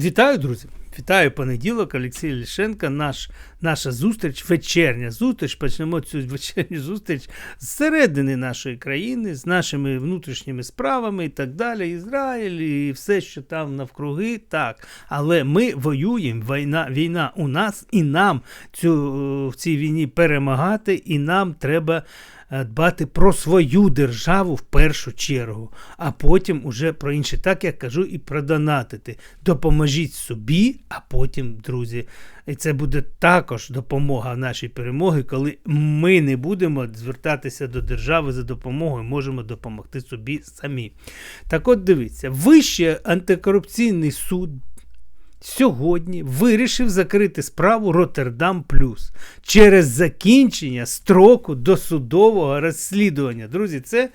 Вітаю, друзі! Вітаю понеділок, Олексій Лішенко. Наш, наша зустріч, вечірня зустріч. Почнемо цю вечірню зустріч з середини нашої країни, з нашими внутрішніми справами і так далі. Ізраїль і все, що там навкруги. Так. Але ми воюємо. Війна війна у нас, і нам цю, в цій війні перемагати, і нам треба. Е, дбати про свою державу в першу чергу, а потім уже про інше, так як кажу, і продонатити. Допоможіть собі, а потім, друзі. І це буде також допомога нашій перемоги, коли ми не будемо звертатися до держави за допомогою, можемо допомогти собі самі. Так от дивіться, Вищий антикорупційний суд сьогодні вирішив закрити справу Роттердам Плюс через закінчення строку досудового розслідування. Друзі, це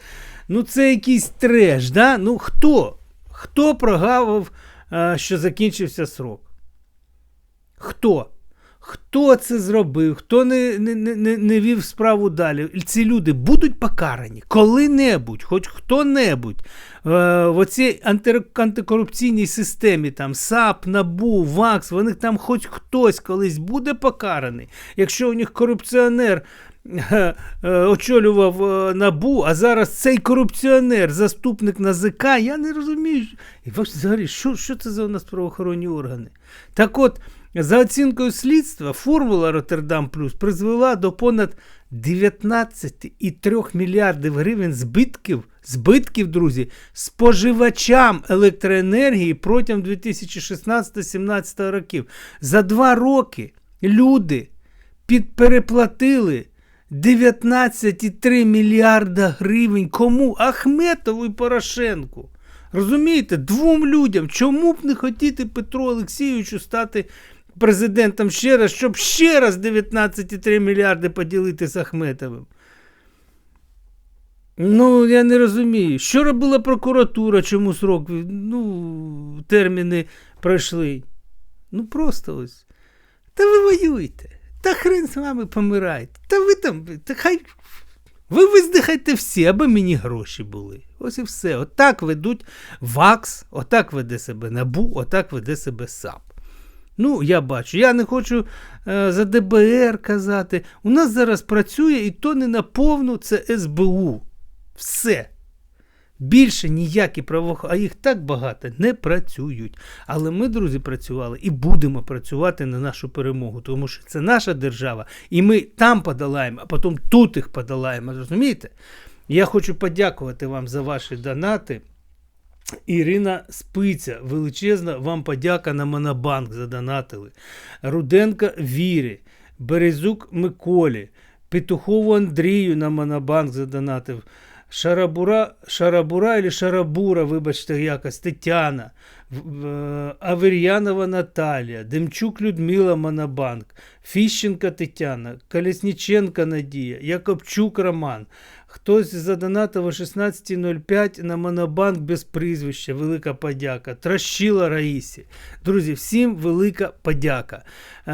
ну, це якийсь треш. Да? Ну хто? Хто прогавив, що закінчився срок? Хто? Хто це зробив, хто не не, не, не вів справу далі? Ці люди будуть покарані коли-небудь, хоч хто-небудь е, в оцій анти, антикорупційній системі, там САП, НАБУ, ВАКС, вони там хоч хтось колись буде покараний. Якщо у них корупціонер е, е, очолював е, НАБУ, а зараз цей корупціонер, заступник НАЗК, я не розумію. І взагалі, що, що це за у нас правоохоронні органи? Так от. За оцінкою слідства, формула Роттердам Плюс призвела до понад 19,3 мільярдів гривень збитків, збитків, друзі, споживачам електроенергії протягом 2016-2017 років. За два роки люди підпереплатили 19,3 мільярда гривень. Кому? Ахметову і Порошенку. Розумієте, двом людям, чому б не хотіти Петру Олексійовичу стати президентом ще раз, щоб ще раз 19,3 мільярди поділити з Ахметовим. Ну, я не розумію. Що робила прокуратура, чому срок, ну, терміни пройшли? Ну, просто ось. Та ви воюєте. Та хрен з вами помирайте. Та ви там, та хай. Ви виздихайте всі, аби мені гроші були. Ось і все. Отак ведуть ВАКС, отак веде себе НАБУ, отак веде себе САП. Ну, я бачу, я не хочу е, за ДБР казати. У нас зараз працює і то не наповну це СБУ. Все. Більше ніякі правоохоронні, а їх так багато, не працюють. Але ми, друзі, працювали і будемо працювати на нашу перемогу, тому що це наша держава, і ми там подолаємо, а потім тут їх подолаємо. Розумієте? Я хочу подякувати вам за ваші донати. Ірина Спиця, величезна вам подяка на Монобанк задонатили. Руденко Вірі, Березюк Миколі, Петухову Андрію на Монобанк задонатив. Шарабура, Шарабура или Шарабура, вибачте, якось Тетяна, Авер'янова Наталія, Демчук Людмила Монобанк, Фіщенка Тетяна, Колесніченка Надія, Якобчук Роман, Хтось задонатив о 16.05 на Монобанк без прізвища. Велика подяка. Трощила Раїсі. Друзі, всім велика подяка. Е,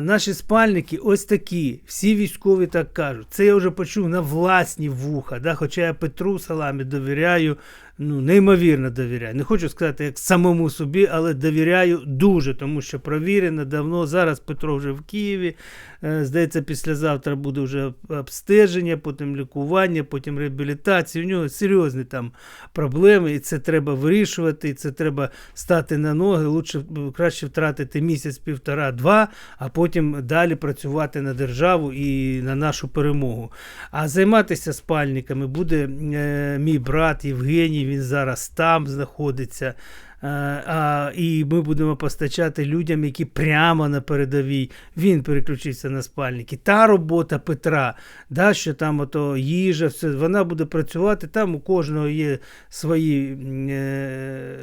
Наші спальники ось такі. Всі військові так кажуть. Це я вже почув на власні вуха. Да? Хоча я Петру Саламі довіряю ну, неймовірно довіряю. Не хочу сказати, як самому собі, але довіряю дуже, тому що провірено давно. Зараз Петро вже в Києві. Е, здається, післязавтра буде вже обстеження, потім лікування, потім реабілітація. У нього серйозні там проблеми, і це треба вирішувати, і це треба стати на ноги. Лучше краще втратити місяць, півтора-два, а потім далі працювати на державу і на нашу перемогу. А займатися спальниками буде е, мій брат Євгеній він зараз там знаходиться. А, е, І ми будемо постачати людям, які прямо на передовій. Він переключився на спальники. Та робота Петра, да, що там ото їжа, все, вона буде працювати. Там у кожного є свої. Е,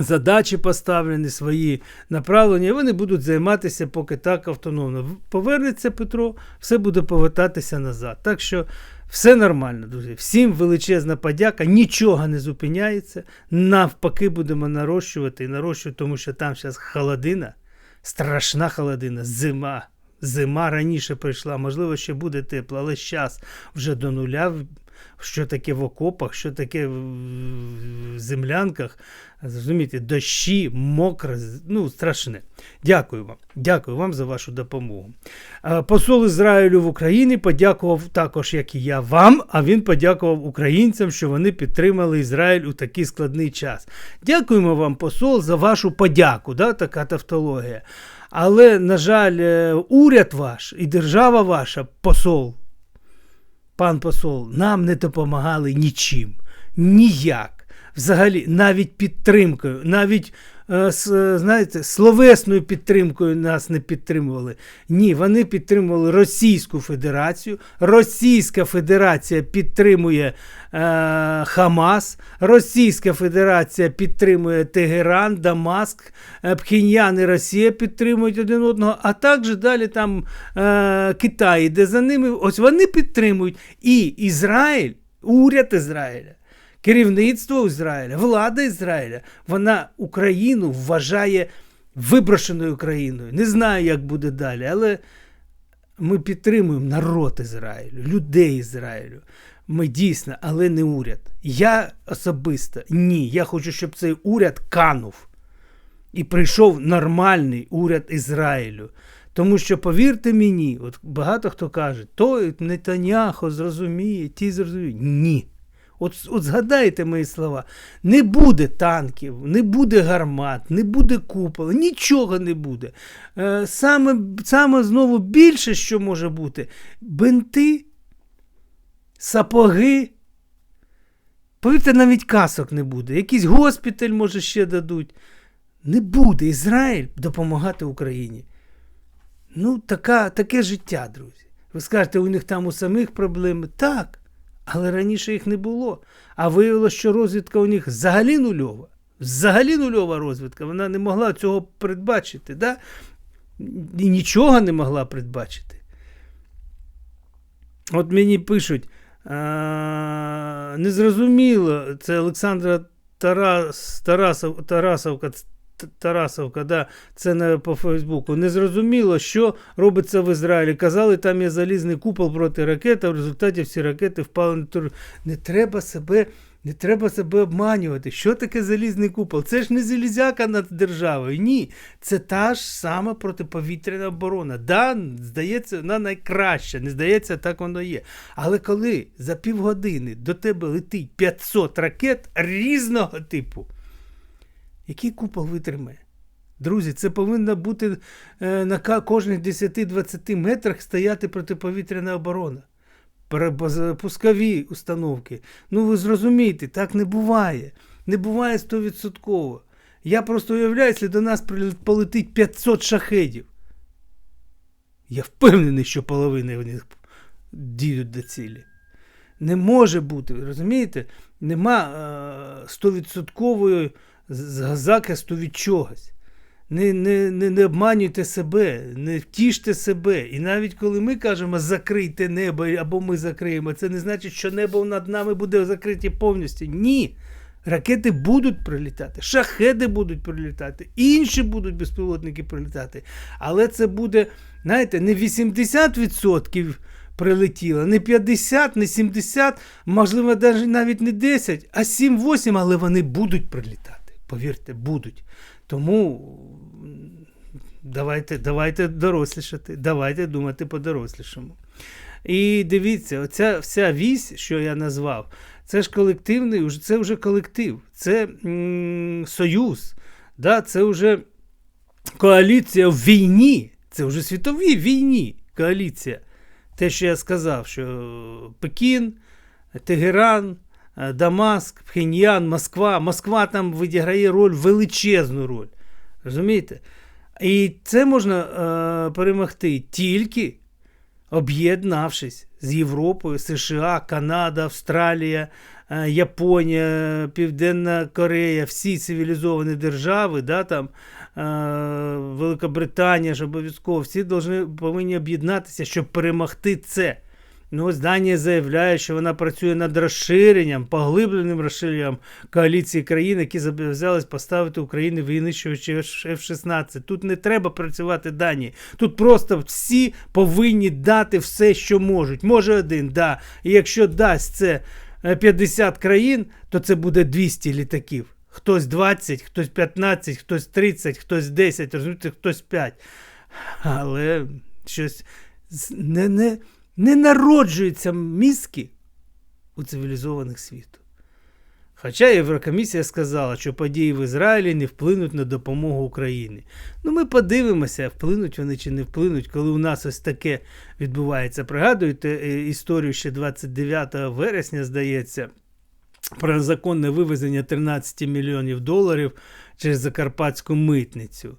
Задачі поставлені, свої направлення, вони будуть займатися поки так автономно. Повернеться Петро, все буде повертатися назад. Так що все нормально, друзі. Всім величезна подяка, нічого не зупиняється. Навпаки, будемо нарощувати і нарощувати, тому що там зараз холодина, страшна холодина, зима. Зима раніше прийшла, можливо, ще буде тепло, але зараз вже до нуля що таке в окопах, що таке в землянках. Зрозумієте, дощі, мокре, ну, страшне. Дякую вам. Дякую вам за вашу допомогу. Е, Посол Ізраїлю в Україні подякував також, як і я вам, а він подякував українцям, що вони підтримали Ізраїль у такий складний час. Дякуємо вам, посол, за вашу подяку. Да, така тавтологія. Але, на жаль, е, уряд ваш і держава ваша, посол, пан посол, нам не допомагали нічим. Ніяк. Взагалі, навіть підтримкою, навіть знаєте, словесною підтримкою нас не підтримували. Ні, вони підтримували Російську Федерацію. Російська Федерація підтримує е, Хамас. Російська Федерація підтримує Тегеран, Дамаск, е, Пхеньян і Росія підтримують один одного, а також далі там е, Китай, де за ними ось вони підтримують. І Ізраїль, уряд Ізраїля. Керівництво Ізраїля, влада Ізраїля, вона Україну вважає виброшеною країною. Не знаю, як буде далі, але ми підтримуємо народ Ізраїлю, людей Ізраїлю. Ми дійсно, але не уряд. Я особисто ні. Я хочу, щоб цей уряд канув і прийшов нормальний уряд Ізраїлю. Тому що, повірте мені, от багато хто каже, той Нетаняхо зрозуміє, ті зрозуміють. Ні. От, от згадайте мої слова: не буде танків, не буде гармат, не буде купола, нічого не буде. Е, саме, саме знову більше, що може бути, бинти, сапоги. Повірте, навіть касок не буде. Якийсь госпіталь, може, ще дадуть. Не буде Ізраїль допомагати Україні. Ну, така, таке життя, друзі. Ви скажете, у них там у самих проблеми. Так. Але раніше їх не було. А виявилося, що розвідка у них взагалі нульова. Взагалі нульова розвідка. Вона не могла цього передбачити. Да? І нічого не могла передбачити. От мені пишуть, незрозуміло, це Олександра Тарас, Тарасов, Тарасовка. Тарасовка, да, це на, по Фейсбуку. Незрозуміло, що робиться в Ізраїлі. Казали, там є залізний купол проти ракет, а в результаті всі ракети впали на тур. Не треба себе. Не треба себе обманювати. Що таке залізний купол? Це ж не залізяка над державою. Ні. Це та ж сама протиповітряна оборона. Да, здається, вона найкраща. Не здається, так воно є. Але коли за півгодини до тебе летить 500 ракет різного типу, який купол витримає? Друзі, це повинна бути е, на кожних 10-20 метрах стояти протиповітряна оборона. Пускові установки. Ну ви зрозумієте, так не буває. Не буває 100%. Я просто уявляю, якщо до нас полетить 500 шахедів. Я впевнений, що половина в них дійдуть до цілі. Не може бути, розумієте? Нема е, стовідсоткової з- захисту від чогось. Не, не, не, не обманюйте себе, не втіште себе. І навіть коли ми кажемо закрийте небо або ми закриємо, це не значить, що небо над нами буде закриті повністю. Ні. Ракети будуть прилітати, шахеди будуть прилітати, інші будуть безпілотники прилітати. Але це буде, знаєте, не 80% прилетіло, не 50, не 70, можливо, навіть не 10, а 7-8, але вони будуть прилітати. Повірте, будуть. Тому давайте, давайте дорослішати, давайте думати по-дорослішому. І дивіться, оця вся вісь, що я назвав, це ж колективний, це вже колектив, це м, союз, да, це вже коаліція в війні, це вже світовій війні коаліція. Те, що я сказав, що Пекін, Тегеран, Дамаск, Пхеньян, Москва. Москва там відіграє роль, величезну роль. Розумієте? І це можна е, перемогти тільки об'єднавшись з Європою, США, Канада, Австралія, е, Японія, Південна Корея, всі цивілізовані держави, да, там, е, Великобританія ж обов'язково, всі повинні об'єднатися, щоб перемогти це. Ну, Данія заявляє, що вона працює над розширенням, поглибленим розширенням коаліції країн, які зобов'язались поставити Україні винищувачі F-16. Тут не треба працювати Данії. Тут просто всі повинні дати все, що можуть. Може один, да. І якщо дасть це е, 50 країн, то це буде 200 літаків. Хтось 20, хтось 15, хтось 30, хтось 10, розумієте, хтось 5. Але щось не, не, не народжуються мізки у цивілізованих світу. Хоча Єврокомісія сказала, що події в Ізраїлі не вплинуть на допомогу Україні. Ну, ми подивимося, вплинуть вони чи не вплинуть, коли у нас ось таке відбувається. Пригадуєте е, історію ще 29 вересня, здається, про законне вивезення 13 мільйонів доларів через Закарпатську митницю.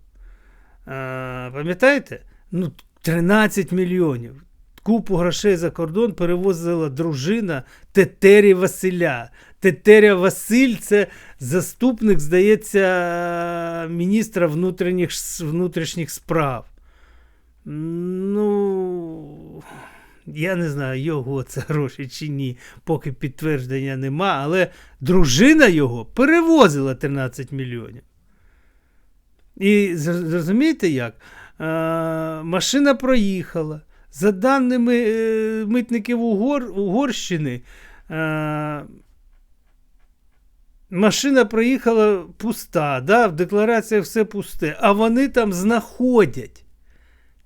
А, пам'ятаєте? Ну, 13 мільйонів. Купу грошей за кордон перевозила дружина Тетері Василя. Тетеря Василь це заступник, здається, міністра внутрішніх, внутрішніх справ. Ну, я не знаю, його це гроші чи ні, поки підтвердження нема, але дружина його перевозила 13 мільйонів. І зрозумієте як? А, машина проїхала. За даними е, митників Угор, Угорщини, а, машина проїхала пуста, да? в деклараціях все пусте, а вони там знаходять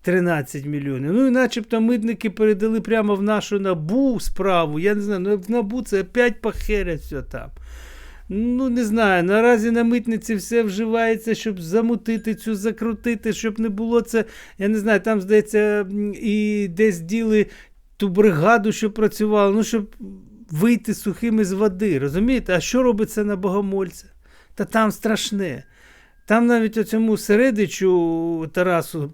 13 мільйонів. Ну і начебто митники передали прямо в нашу набу справу. Я не знаю, ну в набу це опять похерять все там. Ну, не знаю, наразі на митниці все вживається, щоб замутити цю, закрутити, щоб не було це. Я не знаю, там, здається, і десь діли ту бригаду, що працювала, ну, щоб вийти сухими з води. Розумієте? А що робиться на богомольця? Та там страшне. Там навіть оцьому середичу Тарасу,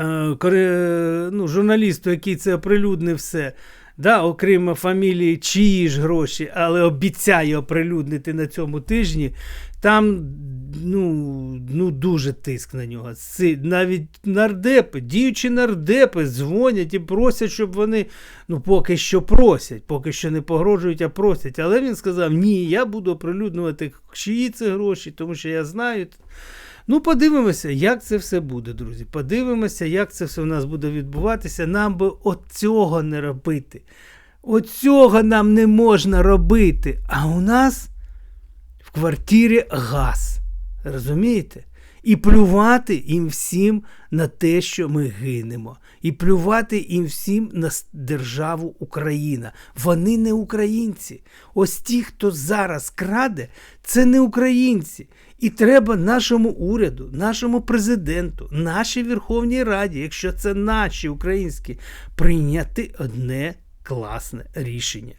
е, ну, журналісту, який це оприлюднив все. Да, окрім фамілії, чиї ж гроші, але обіцяє оприлюднити на цьому тижні. Там ну, ну дуже тиск на нього. Навіть нардепи, діючі нардепи дзвонять і просять, щоб вони ну, поки що просять, поки що не погрожують, а просять. Але він сказав: ні, я буду оприлюднювати, чиї це гроші, тому що я знаю. Ну, подивимося, як це все буде, друзі. Подивимося, як це все у нас буде відбуватися. Нам би от цього не робити. Оцього нам не можна робити. А у нас в квартирі газ. Розумієте? І плювати їм всім на те, що ми гинемо. І плювати їм всім на державу Україна. Вони не українці. Ось ті, хто зараз краде, це не українці. І треба нашому уряду, нашому президенту, нашій Верховній Раді, якщо це наші українські, прийняти одне класне рішення.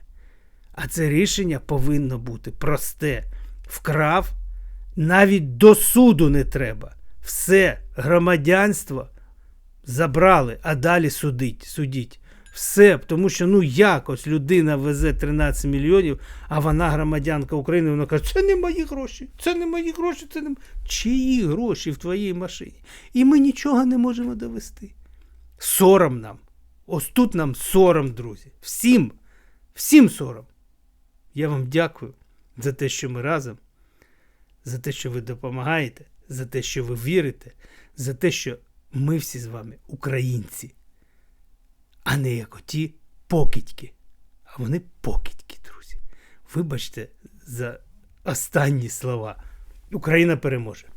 А це рішення повинно бути просте. Вкрав, навіть до суду не треба. Все, громадянство забрали, а далі судить, судіть. Все, тому що ну як ось людина везе 13 мільйонів, а вона громадянка України, вона каже, це не мої гроші, це не мої гроші, це не чиї гроші в твоїй машині. І ми нічого не можемо довести. Сором нам. Ось тут нам сором, друзі. Всім, всім сором. Я вам дякую за те, що ми разом, за те, що ви допомагаєте, за те, що ви вірите, за те, що ми всі з вами українці, а не як оті покидьки. А вони покидьки, друзі. Вибачте за останні слова. Україна переможе.